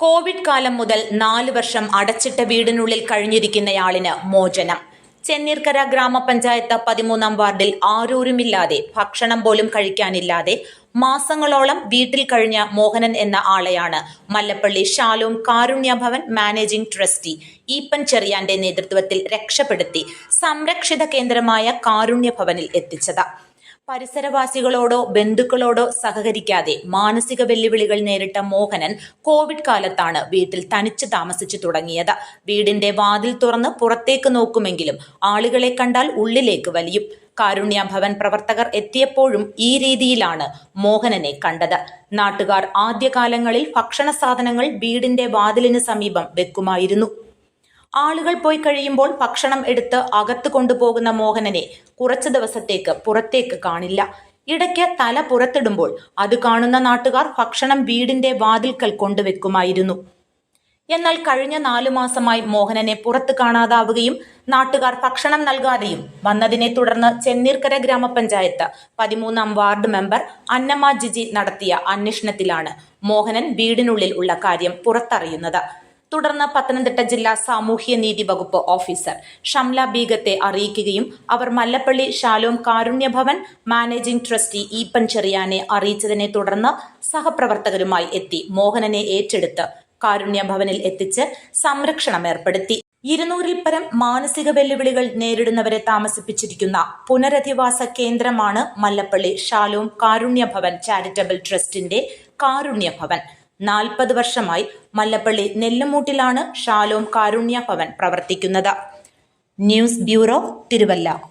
Covid കാലം മുതൽ നാല് വർഷം അടച്ചിട്ട വീടിനുള്ളിൽ കഴിഞ്ഞിരിക്കുന്നയാളിന് മോചനം. ചെന്നീർക്കര ഗ്രാമപഞ്ചായത്ത് പതിമൂന്നാം വാർഡിൽ ആരൂരുമില്ലാതെ ഭക്ഷണം പോലും കഴിക്കാനില്ലാതെ മാസങ്ങളോളം വീട്ടിൽ കഴിഞ്ഞ മോഹനൻ എന്ന ആളെയാണ് മല്ലപ്പള്ളി ഷാലോം കാരുണ്യ ഭവൻ മാനേജിംഗ് ട്രസ്റ്റി ഈപ്പൻ ചെറിയാന്റെ നേതൃത്വത്തിൽ രക്ഷപ്പെടുത്തി സംരക്ഷിത കേന്ദ്രമായ കാരുണ്യ ഭവനിൽ എത്തിച്ചത്. പരിസരവാസികളോടോ ബന്ധുക്കളോടോ സഹകരിക്കാതെ മാനസിക വെല്ലുവിളികൾ നേരിട്ട മോഹനൻ കോവിഡ് കാലത്താണ് വീട്ടിൽ തനിച്ച് താമസിച്ചു തുടങ്ങിയത്. വീടിന്റെ വാതിൽ തുറന്ന് പുറത്തേക്ക് നോക്കുമെങ്കിലും ആളുകളെ കണ്ടാൽ ഉള്ളിലേക്ക് വലിയും. കാരുണ്യ ഭവൻ പ്രവർത്തകർ എത്തിയപ്പോഴും ഈ രീതിയിലാണ് മോഹനനെ കണ്ടത്. നാട്ടുകാർ ആദ്യകാലങ്ങളിൽ ഭക്ഷണ സാധനങ്ങൾ വീടിന്റെ വാതിലിന് സമീപം വെക്കുമായിരുന്നു. ആളുകൾ പോയി കഴിയുമ്പോൾ ഭക്ഷണം എടുത്ത് അകത്ത് കൊണ്ടുപോകുന്ന മോഹനനെ കുറച്ചു ദിവസത്തേക്ക് പുറത്തേക്ക് കാണില്ല. ഇടയ്ക്ക് തല പുറത്തിടുമ്പോൾ അത് കാണുന്ന നാട്ടുകാർ ഭക്ഷണം വീടിന്റെ വാതിൽക്കൽ കൊണ്ടുവെക്കുമായിരുന്നു. എന്നാൽ കഴിഞ്ഞ നാലു മാസമായി മോഹനനെ പുറത്ത് കാണാതാവുകയും നാട്ടുകാർ ഭക്ഷണം നൽകാതെയും വന്നതിനെ തുടർന്ന് ചെന്നീർക്കര ഗ്രാമപഞ്ചായത്ത് പതിമൂന്നാം വാർഡ് മെമ്പർ അന്നമ്മ ജിജി നടത്തിയ അന്വേഷണത്തിലാണ് മോഹനൻ വീടിനുള്ളിൽ ഉള്ള കാര്യം പുറത്തറിയുന്നത്. തുടർന്ന് പത്തനംതിട്ട ജില്ലാ സാമൂഹ്യ നീതി വകുപ്പ് ഓഫീസർ ഷംല ബീഗത്തെ അറിയിക്കുകയും അവർ മല്ലപ്പള്ളി ഷാലോം കാരുണ്യ ഭവൻ മാനേജിംഗ് ട്രസ്റ്റി ഈപ്പൻ ചെറിയാനെ അറിയിച്ചതിനെ തുടർന്ന് സഹപ്രവർത്തകരുമായി എത്തി മോഹനനെ ഏറ്റെടുത്ത് കാരുണ്യ ഭവനിൽ എത്തിച്ച് സംരക്ഷണം ഏർപ്പെടുത്തി. ഇരുന്നൂറിൽ പരം മാനസിക വെല്ലുവിളികൾ നേരിടുന്നവരെ താമസിപ്പിച്ചിരിക്കുന്ന പുനരധിവാസ കേന്ദ്രമാണ് മല്ലപ്പള്ളി ഷാലോം കാരുണ്യ ഭവൻ ചാരിറ്റബിൾ ട്രസ്റ്റിന്റെ കാരുണ്യ ഭവൻ നാൽപ്പത് വർഷമായി മല്ലപ്പള്ളി നെല്ലുമൂട്ടിലാണ് ഷാലോം കാരുണ്യ ഭവൻ പ്രവർത്തിക്കുന്നത്. News bureau Thiruvalla.